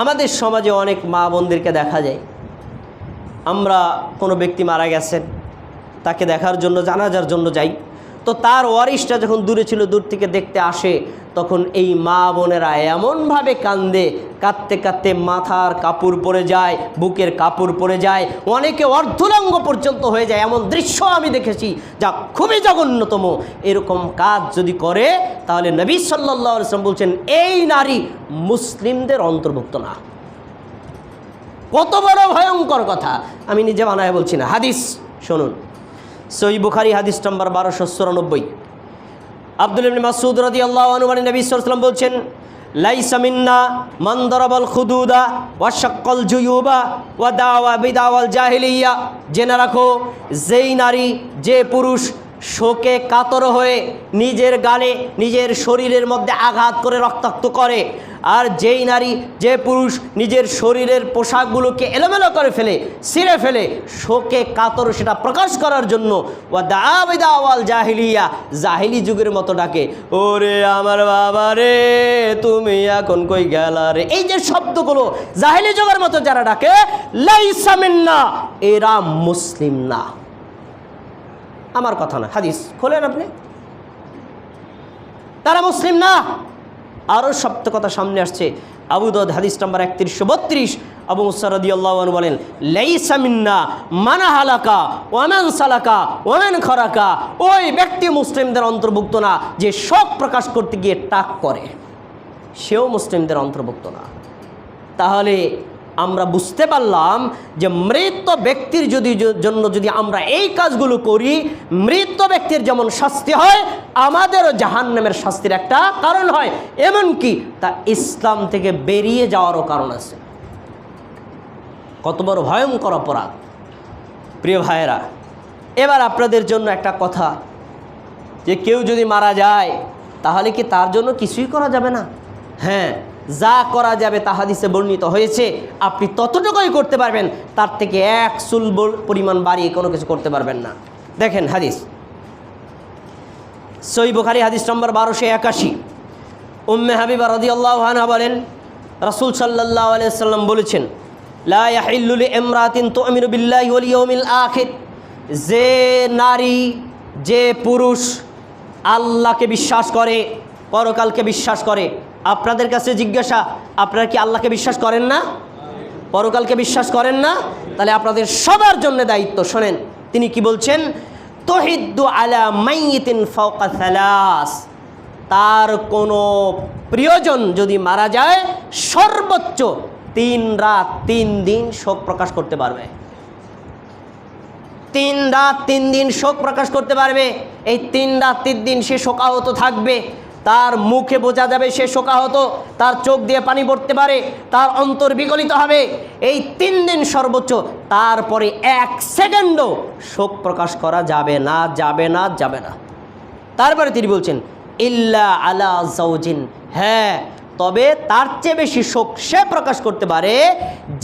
আমাদের সমাজে অনেক মা বোনদেরকে দেখা যায়। আমরা কোনো ব্যক্তি মারা গেছেন, তাকে দেখার জন্য, জানাজার জন্য যাই। তো তার ওয়ারিশটা যখন দূরে ছিল, দূর থেকে দেখতে আসে, তখন এই মা বোনেরা এমনভাবে কান্দে, কাঁদতে কাঁদতে মাথার কাপড় পরে যায়, বুকের কাপড় পরে যায়, অনেকে অর্ধলাঙ্গ পর্যন্ত হয়ে যায়। এমন দৃশ্য আমি দেখেছি যা খুবই জঘন্যতম। এরকম কাজ যদি করে, তাহলে নবী সাল্লাহ ইসলাম বলছেন, এই নারী মুসলিমদের অন্তর্ভুক্ত না। কত বড় ভয়ঙ্কর কথা। আমি নিজে বানায় বলছি না। হাদিস, শুনুন। সই বুখারি হাদিস নম্বর বারোশো চুরানব্বই। আব্দুল ইবনে মাসুদ রাদি আল্লাহ আনুমানি নবী সাল্লাম বলছেন লাইসামিন্না মন্দরবল মান খুদুদা ওয়া শাক্কাল জুয়ুবা ওয়া দাওয়া বিদাওয়াল জাহিলিয়া। জেনে রাখো, যেই নারী, যে পুরুষ শোকে কাতর হয়ে নিজের গালে, নিজের শরীরের মধ্যে আঘাত করে রক্তাক্ত করে। আর যেই নারী, যে পুরুষ নিজের শরীরের পোশাকগুলোকে এলোমেলো করে ফেলে, ছিঁড়ে ফেলে, শোকে কাতর সেটা প্রকাশ করার জন্য জাহিলিয়া, জাহিলি যুগের মতো ডাকে, ওরে আমার বাবা রে, তুমি এখন কই গেলা রে? এই যে শব্দগুলো জাহিলি যুগের মতো যারা ডাকে লাইসামিন্না এরা মুসলিম না। আমার কথা না হাদিস, খোলেন আপনি? তারা মুসলিম না। আরও সপ্ত কথা সামনে আসছে। আবু দদ হাদিস নাম্বার একত্রিশশো বত্রিশ। আবু মুসারদি আল্লাহ বলেন লাইসামিন্না মানা হালাকা ওয়ামান সালাকা ওয়ামান খরাকা। ওই ব্যক্তি মুসলিমদের অন্তর্ভুক্ত না, যে শোক প্রকাশ করতে গিয়ে টাক করে। সেও মুসলিমদের অন্তর্ভুক্ত না। তাহলে আমরা বুঝতে পারলাম যে মৃত ব্যক্তির যদি জন্য যদি আমরা এই কাজগুলো করি, মৃত ব্যক্তির যেমন শাস্তি হয়, আমাদেরও জাহান্নামের শাস্তির একটা কারণ হয়। এমনকি তা ইসলাম থেকে বেরিয়ে যাওয়ারও কারণ আছে। কত বড় ভয়ঙ্কর অপরাধ। প্রিয় ভাইয়েরা, এবার আপনাদের জন্য একটা কথা, যে কেউ যদি মারা যায়, তাহলে কি তার জন্য কিছুই করা যাবে না? হ্যাঁ যা করা যাবে তা হাদিসে বর্ণিত হয়েছে। আপনি ততটুকুই করতে পারবেন, তার থেকে এক চুল পরিমাণ বাড়িয়ে কোনো কিছু করতে পারবেন না। দেখেন হাদিস। সই বুখারি হাদিস নম্বর বারোশো একাশি। উম্মে হাবিবা রদি আল্লাহ আনহা বলেন, রাসুল সাল্লাহ আলিয়াল্লাম বলেছেন আখির। যে নারী, যে পুরুষ আল্লাহকে বিশ্বাস করে, পরকালকে বিশ্বাস করে আপনাদের কাছে জিজ্ঞাসা, আপনারা কি আল্লাহকে বিশ্বাস করেন না? পরকালকে বিশ্বাস করেন না? তাহলে আপনাদের সবার জন্য দায়িত্ব, শোনেন, তিনি কি বলছেন? তহিদ্দু আলা মাইয়িতিন ফাওকা সালাস। তার কোনো প্রিয়জন যদি মারা যায়, সর্বোচ্চ তিন রাত তিন দিন শোক প্রকাশ করতে পারবে। তিন রাত তিন দিন শোক প্রকাশ করতে পারবে। এই তিন রাত তিন দিন সে শোকাহত থাকবে। তার মুখে বোঝা যাবে সে শোকাহত, তার চোখ দিয়ে পানি পড়তে পারে, তার অন্তর বিগলিত হবে। এই তিন দিন সর্বোচ্চ, তারপরে এক সেকেন্ডও শোক প্রকাশ করা যাবে না যাবে না যাবে না। তারপরে তিনি বলছেন, ইল্লা আলা জাউজিন হ্যাঁ তবে তার চেয়ে বেশি শোক সে প্রকাশ করতে পারে,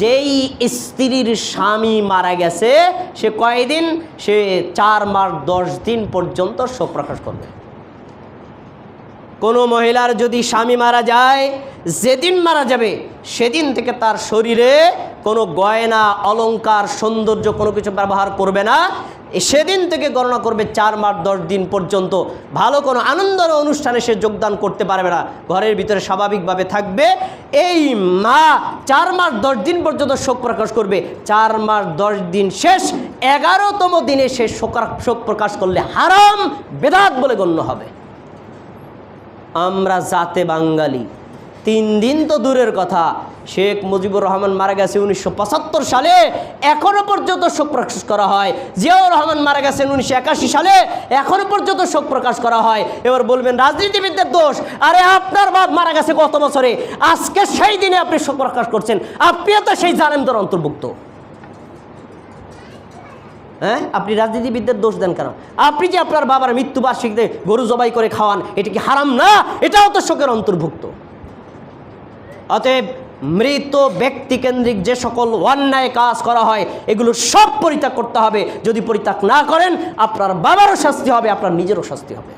যেই স্ত্রীর স্বামী মারা গেছে, সে কয়দিন? সে চার মাস দশ দিন পর্যন্ত শোক প্রকাশ করবে। কোনো মহিলার যদি স্বামী মারা যায়, যেদিন মারা যাবে, সেদিন থেকে তার শরীরে কোনো গয়না, অলংকার, সৌন্দর্য কোনো কিছু ব্যবহার করবে না। সেদিন থেকে গণনা করবে চার মাস, দশ দিন পর্যন্ত। ভালো কোনো আনন্দের অনুষ্ঠানে সে যোগদান করতে পারবে না। ঘরের ভিতরে স্বাভাবিকভাবে থাকবে। এই মা চার মাস, দশ দিন পর্যন্ত শোক প্রকাশ করবে। চার মাস, দশ দিন শেষ, এগারোতম দিনে সে শোক শোক প্রকাশ করলে হারাম, বেদাত বলে গণ্য হবে। আমরা জাতে বাঙালি। তিন দিন তো দূরের কথা। শেখ মুজিবুর রহমান মারা গেছে উনিশশো পঁচাত্তর সালে। এখনও পর্যন্ত শোক প্রকাশ করা হয়। জিয়াউর রহমান মারা গেছেন উনিশশো একাশি সালে। এখনও পর্যন্ত শোক প্রকাশ করা হয়। এবার বলবেন, রাজনীতিবিদদের দোষ? আরে আপনার বাপ মারা গেছে গত বছরে। আজকে সেই দিনে আপনি শোক প্রকাশ করছেন। আপনিও তো সেই জানেমদের অন্তর্ভুক্ত। হ্যাঁ? আপনি রাজনীতিবিদদের দোষ দেন কেন? আপনি যে আপনার বাবার মৃত্যুবার্ষিকীতে গরু জবাই করে খাওয়ান, এটা কি হারাম না? এটাও তো শোকের অন্তর্ভুক্ত। অতএব মৃত ব্যক্তিকেন্দ্রিক যে সকল অন্যায় কাজ করা হয়, এগুলো সব পরিত্যাগ করতে হবে। যদি পরিত্যাগ না করেন, আপনার বাবারও শাস্তি হবে, আপনার নিজেরও শাস্তি হবে।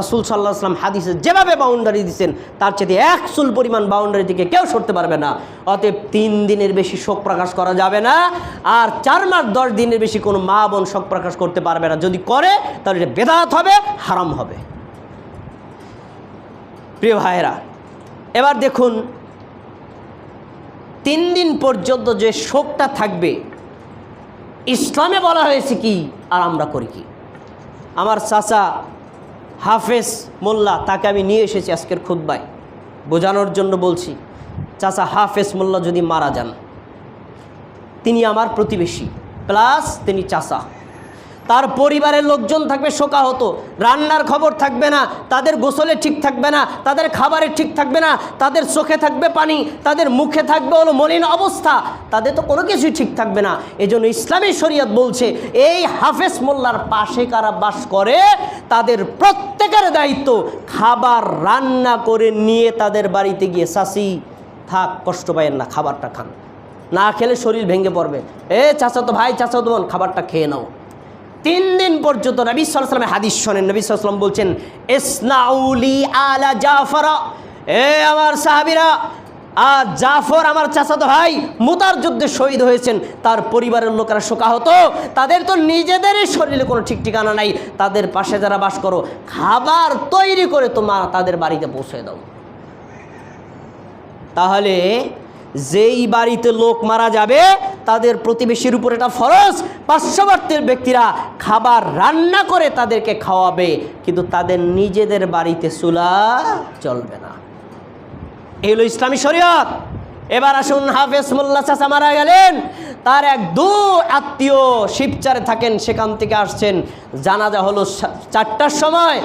রাসুল সাল্লাহ আসলাম হাদিসে যেভাবে বাউন্ডারি দিচ্ছেন তার চেয়ে এক চুল পরিমাণ বাউন্ডারি থেকে কেউ সরতে পারবে না। অতএব তিন দিনের বেশি শোক প্রকাশ করা যাবে না, আর চার মাস দশ দিনের বেশি কোনো মা বোন শোক প্রকাশ করতে পারবে না। যদি করে, তাহলে এটা বেদাত হবে, হারাম হবে। প্রিয় ভাইয়েরা, এবার দেখুন, তিন দিন পর্যন্ত যে শোকটা থাকবে, ইসলামে বলা হয়েছে কি আর আমরা করি কি? আমার চাচা হাফেজ মোল্লা, তাকে আমি নিয়ে এসেছি আজকের খুদ্বায় বোঝানোর জন্য বলছি, চাচা হাফেজ মোল্লা যদি মারা যান, তিনি আমার প্রতিবেশী, প্লাস তিনি চাচা। তার পরিবারের লোকজন থাকবে শোকাহত, রান্নার খবর থাকবে না, তাদের গোসলে ঠিক থাকবে না, তাদের খাবারে ঠিক থাকবে না, তাদের চোখে থাকবে পানি, তাদের মুখে থাকবে হলো মলিন অবস্থা, তাদের তো কোনো কিছুই ঠিক থাকবে না। এজন্য ইসলামী শরীয়ত বলছে, এই হাফেজ মোল্লার পাশে কারা বাস করে তাদের প্রত্যেকের দায়িত্ব খাবার রান্না করে নিয়ে তাদের বাড়িতে গিয়ে শাসি থাক, কষ্ট পায়েন না, খাবারটা খান। না খেলে শরীর ভেঙে পড়বে। এ চাচাতো ভাই চাচাতো বোন, খাবারটা খেয়ে নাও। তিন দিন পর্যন্ত নবী সালামের হাদিস শোনেন। নবী সালাম বলছেন, এসনাউলি আলা জাফরা। এ আমার সাহাবিরা আর জাফর আমার চাচাতো ভাই মুতার যুদ্ধে শহীদ হয়েছেন। তার পরিবারের লোকেরা শোকাহত। তাদের তো নিজেদেরই শরীরে কোনো ঠিক ঠিকানা নাই। তাদের পাশে যারা বাস করো, খাবার তৈরি করে তোমার তাদের বাড়িতে পৌঁছে দাও। তাহলে যেই বাড়িতে লোক মারা যাবে, তাদের প্রতিবেশীর উপর এটা ফরজ। পার্শ্ববর্তীর ব্যক্তিরা খাবার রান্না করে তাদেরকে খাওয়াবে, কিন্তু তাদের নিজেদের বাড়িতে চুলা চলবে না। এই হলো ইসলামী শরীয়ত। এবার আসুন হাফেজ মোল্লা চাচা মারা গেলেন। তার এক দু আত্মীয় শিবচারে থাকেন, সেখান থেকে আসছেন। জানাজা হলো চারটার সময়,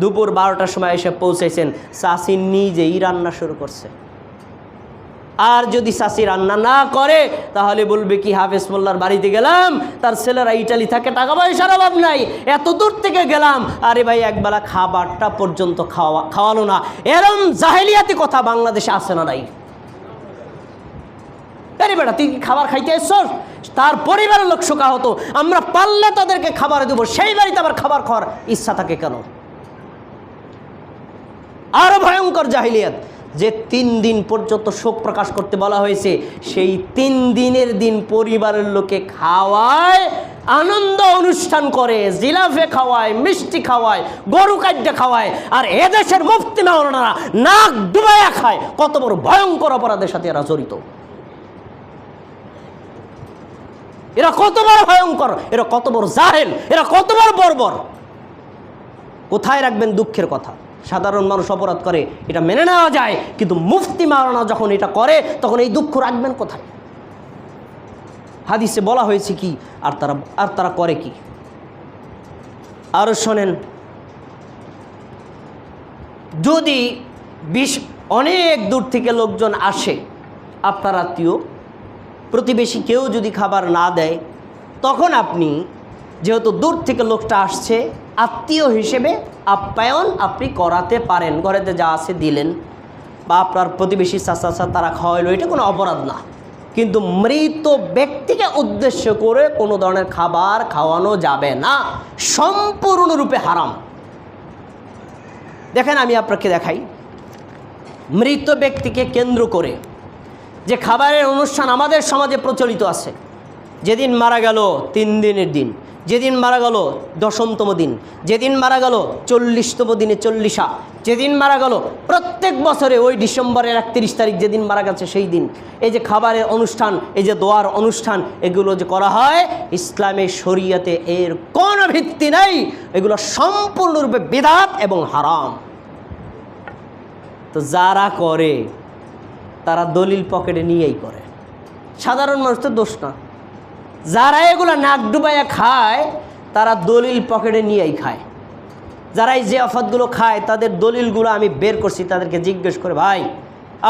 দুপুর বারোটার সময় এসে পৌঁছেছেন। চাষি নিজেই রান্না শুরু করছে। আর যদি চাষি রান্না না করে, তাহলে বলবে কি, হাফেজ মোল্লার বাড়িতে গেলাম, তার ছেলেরা ইটালি থাকে, টাকা পয়সার অভাব নাই, এত দূর থেকে গেলাম। আরে ভাই, একবেলা খাবারটা পর্যন্ত খাওয়া খাওয়ালো না। এরম জাহেলিয়াতি কথা বাংলাদেশে আসে না নাই? আরে বেটা, তুই খাবার খাইতে এসছস? তার পরিবারের লোক শোকা হতো আমরা পারলে তাদেরকে খাবার দেবো, সেই বাড়িতে আবার খাবার খাওয়ার ইচ্ছা থাকে কেন? আরও ভয়ঙ্কর জাহিলিয়াত। যে তিন দিন পর্যন্ত শোক প্রকাশ করতে বলা হয়েছে, সেই তিন দিনের দিন পরিবারের লোকে খাওয়ায়, আনন্দ অনুষ্ঠান করে, জিলাফে খাওয়ায়, মিষ্টি খাওয়ায়, গরু কাদ্যে খাওয়ায়, আর এদেশের মুফতি মাওলানারা নাক ডুবাইয়া খায়। কত বড় ভয়ঙ্কর অপরাধের সাথে এরা জড়িত। এরা কত বড় ভয়ঙ্কর, এরা কত বড় জাহেল, এরা কত বড় বর্বর। কোথায় রাখবেন দুঃখের কথা? সাধারণ মানুষ অপরাধ করে, এটা মেনে নেওয়া যায়। কিন্তু মুফতি মারানা যখন এটা করে, তখন এই দুঃখ রাখবেন কোথায়? হাদিসে বলা হয়েছে কি, আর তারা আর তারা করে কি? আরও শোনেন, যদি বিশ, অনেক দূর থেকে লোকজন আসে, আপনার আত্মীয়, প্রতিবেশী কেউ যদি খাবার না দেয়, তখন আপনি যেহেতু দূর থেকে লোকটা আসছে, আত্মীয় হিসেবে আপ্যায়ন আপনি করাতে পারেন। ঘরেতে যা আছে দিলেন। বা আপনার প্রতিবেশী চাচা, তারা খাওয়াইলো, এটা কোনো অপরাধ না। কিন্তু মৃত ব্যক্তিকে উদ্দেশ্য করে কোনো ধরনের খাবার খাওয়ানো যাবে না। সম্পূর্ণরূপে হারাম। দেখেন, আমি আপনাকে দেখাই। মৃত ব্যক্তিকে কেন্দ্র করে যে খাবারের অনুষ্ঠান আমাদের সমাজে প্রচলিত আছে। যেদিন মারা গেল, তিন দিনের দিন। যেদিন মারা গেল দশমতম দিন, যেদিন মারা গেল চল্লিশতম দিনে চল্লিশা, যেদিন মারা গেল প্রত্যেক বছরে ওই ডিসেম্বরের একত্রিশ তারিখ যেদিন মারা গেছে সেই দিন। এই যে খাবারের অনুষ্ঠান, এই যে দোয়ার অনুষ্ঠান, এগুলো যে করা হয় ইসলামের শরীয়তে এর কোনো ভিত্তি নেই। এগুলো সম্পূর্ণরূপে বিধাত এবং হারাম। তো যারা করে, তারা দলিল পকেটে নিয়েই করে। সাধারণ মানুষ তো দোষ না। যারা এগুলো নাক ডুবাইয়া খায়, তারা দলিল পকেটে নিয়েই খায়। যারা এই যে অফাতগুলো খায়, তাদের দলিলগুলো আমি বের করছি, তাদেরকে জিজ্ঞেস করে, ভাই,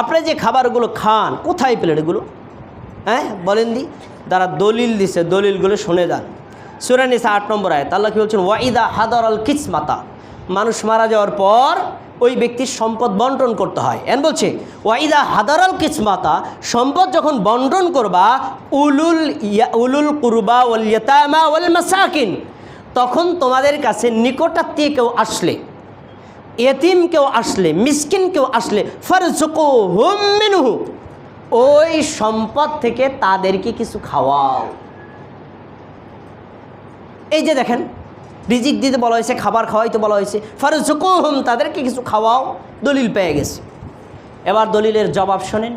আপনি যে খাবারগুলো খান, কোথায় পেলেন এগুলো? হ্যাঁ বলেন দি। তারা দলিল দিছে, দলিলগুলো শুনে যান। সুরানিসা আট নম্বর আয় আল্লাহ কি বলছেন ওয়াইদা হাদর আল কিসমাতা? মানুষ মারা যাওয়ার পর ওই ব্যক্তির সম্পদ বন্টন করতে হয়। এন বলছে, ওয়াইদা হাদারাল কিসমাতা, সম্পদ যখন বন্টন করবা, উলুল উলুল কুরবা ওয়াল ইয়াতামা ওয়াল মাসাকিন, তখন তোমাদের কাছে নিকটাত্মীয় কেউ আসলে, এতিম কেউ আসলে, মিসকিন কেউ আসলে ফারজুকু হুম মিনহু, ওই সম্পদ থেকে তাদেরকে কিছু খাওয়াও। এই যে দেখেন রিজিক দিতে বলা হয়েছে, খাবার খাওয়াইতে বলা হয়েছে। ফারজুকু হুম তাদেরকে কিছু খাওয়াও, দলিল পেয়ে গেছে। এবার দলিলের জবাব শোনেন।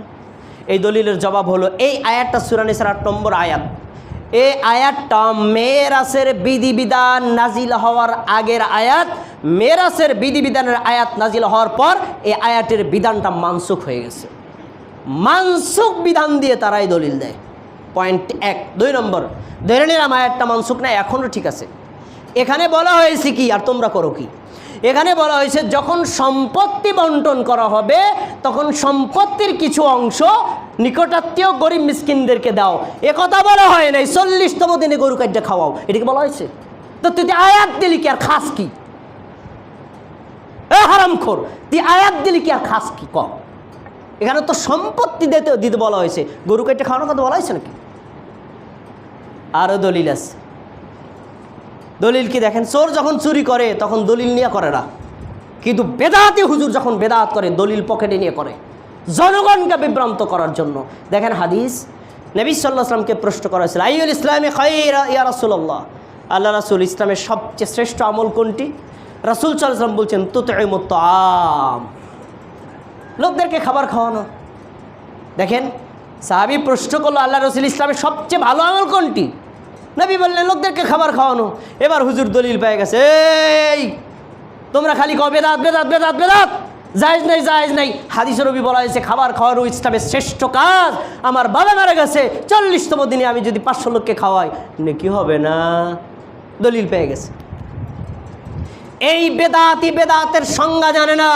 এই দলিলের জবাব হলো, এই আয়াতটা সুরানিসার আট নম্বর আয়াত। এই আয়াতটা মেরাসের বিধিবিধান নাজিল হওয়ার আগের আয়াত মেরাসের বিধিবিধানের আয়াত নাজিল হওয়ার পর এই আয়াতের বিধানটা মানসুখ হয়ে গেছে। মানসুখ বিধান দিয়ে তারাই দলিল দেয়। পয়েন্ট এক, দুই নম্বর, ধরে নিলাম আয়াতটা মানসুখ না, এখনও ঠিক আছে। এখানে বলা হয়েছে কি, আর তোমরা করো কি? এখানে বলা হয়েছে, যখন সম্পত্তি বন্টন করা হবে, তখন সম্পত্তির কিছু অংশ নিকটাত্মীয় গরিব মিসকিনদেরকে দাও। একথা বলা হয় নাই, চল্লিশতম দিনে গরু কাটটা খাওয়াও। এটাকে বলা হয়েছে? তো তুই আয়াত দিলি কি, আর খাস কি? এ হারাম খোর তুই আয়াত দিলি কি, আর খাস কি? ক? এখানে তো সম্পত্তি দিতে দিতে বলা হয়েছে। গরু কাটটা খাওয়ানোর কথা বলা হয়েছে নাকি? আরও দলিল আছে। দলিল কি দেখেন? চোর যখন চুরি করে, তখন দলিল নিয়ে করে না। কিন্তু বেদাতি হুজুর যখন বেদাত করে, দলিল পকেটে নিয়ে করে। জনগণকে বিভ্রান্ত করার জন্য। দেখেন হাদিস, নবী সাল্লাহ আসলামকে প্রশ্ন করা হয়েছিল আইউল ইসলামে ইয়া রাসুল্লাহ আল্লাহ রাসুল, ইসলামের সবচেয়ে শ্রেষ্ঠ আমল কোনটি? রাসুল সাল্লাম বলছেন তুত আম লোকদেরকে খাবার খাওয়ানো। দেখেন, সাহাবি প্রশ্ন করল, আল্লাহ রসুল, ইসলামের সবচেয়ে ভালো আমল কোনটি? নবী বললেন, লোকদেরকে খাবার খাওয়ানো। এবার হুজুর দলিল পেয়ে গেছে, এই, তোমরা খালি কবে বেদাত বেদাত বেদাত বেদাত? জায়েজ নাই জায়েজ নাই। হাদিসের রবি বলা হয়েছে, খাবার খাওয়ানো ইসলামের শ্রেষ্ঠ কাজ। আমার বাবা মারা গেছে, চল্লিশতম দিনে আমি যদি পাঁচশো লোককে খাওয়াই কি হবে না? দলিল পেয়ে গেছে। এই বেদাতি বেদাতের সংজ্ঞা জানে না।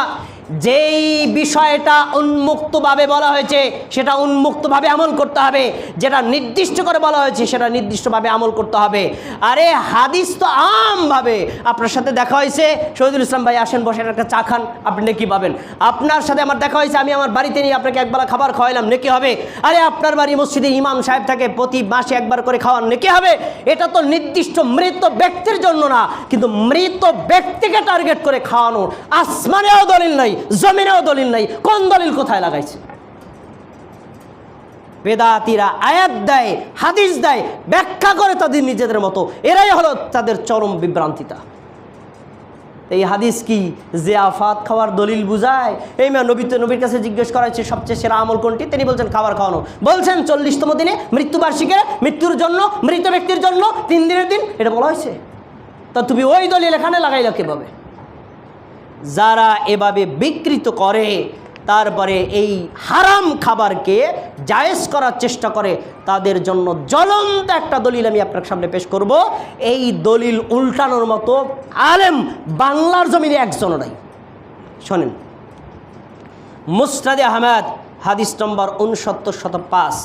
যেই বিষয়টা উন্মুক্তভাবে বলা হয়েছে, সেটা উন্মুক্তভাবে আমল করতে হবে। যেটা নির্দিষ্ট করে বলা হয়েছে, সেটা নির্দিষ্টভাবে আমল করতে হবে। আরে, হাদিস তো আমভাবে। আপনার সাথে দেখা হয়েছে, শহীদুল ইসলাম ভাই আসেন বসেন একটা চা খান, আপনি নেকি পাবেন। আপনার সাথে আমার দেখা হয়েছে, আমি আমার বাড়িতে নিয়ে আপনাকে একবেলা খাবার খাওয়াইলাম, নেকি হবে? আরে, আপনার বাড়ি মসজিদে ইমাম সাহেব থাকে, প্রতি মাসে একবার করে খাওয়ান, নেকি হবে? এটা তো নির্দিষ্ট মৃত ব্যক্তির জন্য না, কিন্তু মৃত ব্যক্তিকে টার্গেট করে খাওয়ানো, আসমানেও দলিল নাই। জমিনেও দলিল নাই, কোন দলিল কোথায় লাগাইছে? বেদাতিরা আয়াত দেয়, হাদিস দেয়, ব্যাখ্যা করে তাদের নিজেদের মতো। এরাই হলো তাদের চরম বিভ্রান্তিতা। এই হাদিস কি যে আফাত খাওয়ার দলিল বুঝায়? এই মেয়ে নবী নবীর কাছে জিজ্ঞেস করা হয়েছে সবচেয়ে সেরা আমল কোনটি? তিনি বলছেন, খাবার খাওয়ানো। বলছেন, চল্লিশতম দিনে মৃত্যুবার্ষিকে মৃত্যুর জন্য, মৃত ব্যক্তির জন্য, তিন দিনের দিন, এটা বলা হয়েছে। তা তুমি ওই দলিল এখানে লাগাইলা কীভাবে? যারা এভাবে বিকৃত করে, তারপরে এই হারাম খাবারকে জায়েজ করার চেষ্টা করে, তাদের জন্য জ্বলন্ত একটা দলিল আমি আপনার সামনে পেশ করব। এই দলিল উল্টানোর মতো আলেম বাংলার জমিনে একজনও নাই। শোনেন মুস্তাদে আহমেদ, হাদিস নম্বর উনসত্তর শত পাঁচ।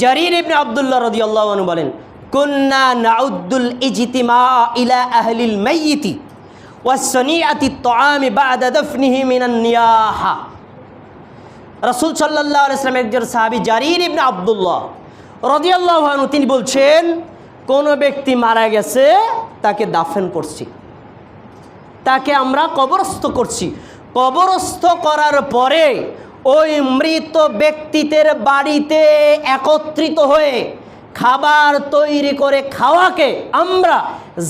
জারির ইবনে আবদুল্লাহ রদি আল্লাহ বলেন, কুন্না নাউদ্দুল ইজিতিমা ইলা আহলিল মাইয়িতি। ওয়াসনিয়াতি তোয়ামি বাদা দফনিহি মিনান নিয়াহা। রাসূল সাল্লাল্লাহু আলাইহি একজন সাহাবী জারির ইবনে আব্দুল্লাহ রাদিয়াল্লাহু তিনি বলছেন, কোন ব্যক্তি মারা গেছে, তাকে দাফেন করছি। তাকে আমরা কবরস্থ করছি। কবরস্থ করার পরে ওই মৃত ব্যক্তিদের বাড়িতে একত্রিত হয়ে খাবার তৈরি করে খাওয়াকে আমরা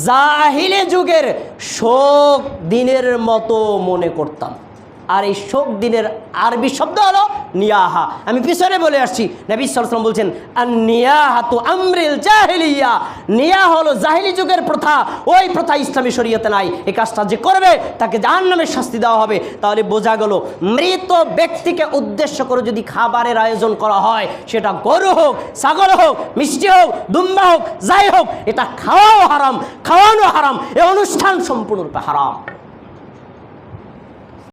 জাহিলে যুগের শোক দিনের মতো মনে করতাম। আর এই শোক দিনের আরবি শব্দ হলো নিয়াহা। আমি পিছনে বলে আসছি, নবী সালাম বলছেন আর নিয়াহা তো আমরিল জাহিলিয়া। নিয়া হলো জাহিলি যুগের প্রথা, ওই প্রথা ইসলামী শরীয়তে নাই। এই কাজটা যে করবে, তাকে জাহান নামে শাস্তি দেওয়া হবে। তাহলে বোঝা গেল, মৃত ব্যক্তিকে উদ্দেশ্য করে যদি খাবারের আয়োজন করা হয়, সেটা গরু হোক, ছাগল হোক, মিষ্টি হোক, দুম্বা হোক, যাই হোক, এটা খাওয়াও হারাম, খাওয়ানো হারাম। এ অনুষ্ঠান সম্পূর্ণরূপে হারাম।